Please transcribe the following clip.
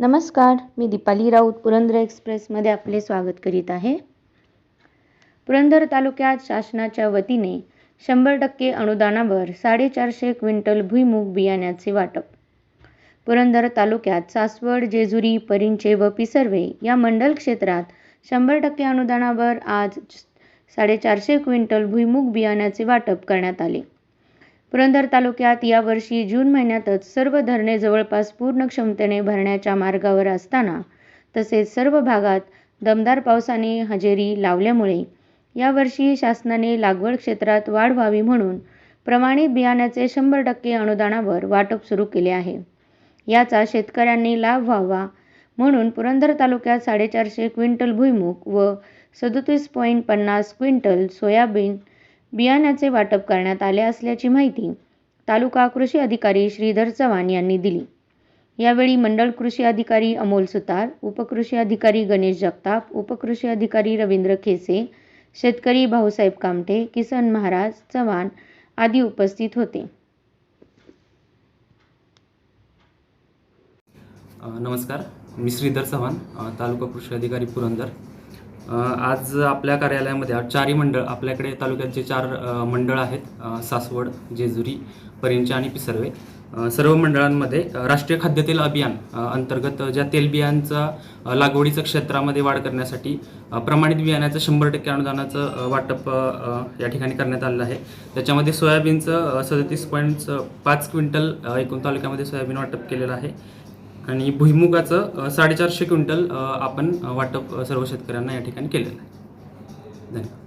नमस्कार मी दीपाली राऊत पुरंदर एक्सप्रेसमध्ये आपले स्वागत करीत आहे. पुरंदर तालुक्यात शासनाच्या वतीने शंभर टक्के अनुदानावर साडेचारशे क्विंटल भुईमूग बियाण्याचे वाटप. पुरंदर तालुक्यात सासवड जेजुरी परिंचे व पिसर्वे या मंडल क्षेत्रात शंभर टक्के अनुदानावर आज साडेचारशे क्विंटल भुईमूग बियाण्याचे वाटप करण्यात आले. पुरंदर तालुक्यात यावर्षी जून महिन्यातच सर्व धरणे जवळपास पूर्ण क्षमतेने भरण्याच्या मार्गावर असताना तसेच सर्व भागात दमदार पावसाने हजेरी लावल्यामुळे यावर्षी शासनाने लागवड क्षेत्रात वाढ व्हावी म्हणून प्रमाणित बियाण्याचे शंभर टक्के अनुदानावर वाटप सुरू केले आहे. याचा शेतकऱ्यांनी लाभ व्हावा म्हणून पुरंदर तालुक्यात साडेचारशे क्विंटल भुईमूग व सदोतीस पॉईंट पन्नास क्विंटल सोयाबीन बियाण्याचे वाटप करण्यात आले असल्याची माहिती तालुका कृषी अधिकारी श्रीधर चव्हाण यांनी दिली. यावेळी मंडळ कृषी अधिकारी अमोल सुतार उपकृषी अधिकारी गणेश जगताप उपकृषी अधिकारी रवींद्र खेसे शेतकरी भाऊसाहेब कामठे किसन महाराज चव्हाण आदी उपस्थित होते. नमस्कार. मी श्रीधर चव्हाण तालुका कृषी अधिकारी पुरंदर. आज आपल्या कार्यालयामध्ये चारही मंडळ आपल्याकडे तालुक्यात जे चार मंडळ आहेत सासवड जेजुरी परिंचा आणि पिसर्वे. सर्व मंडळांमध्ये राष्ट्रीय खाद्यतेल अभियान अंतर्गत ज्या तेलबियांचा लागवडीचं क्षेत्रामध्ये वाढ करण्यासाठी प्रमाणित बियाण्याचं शंभर टक्के अनुदानाचं वाटप या ठिकाणी करण्यात आलेलं आहे. त्याच्यामध्ये सोयाबीनचं सदतीस पॉईंट पाच क्विंटल एकूण तालुक्यामध्ये सोयाबीन वाटप केलेलं आहे. आणि भुईमुगाचं साडेचारशे क्विंटल आपण वाटप सर्व शेतकऱ्यांना या ठिकाणी केलेलं आहे. धन्यवाद.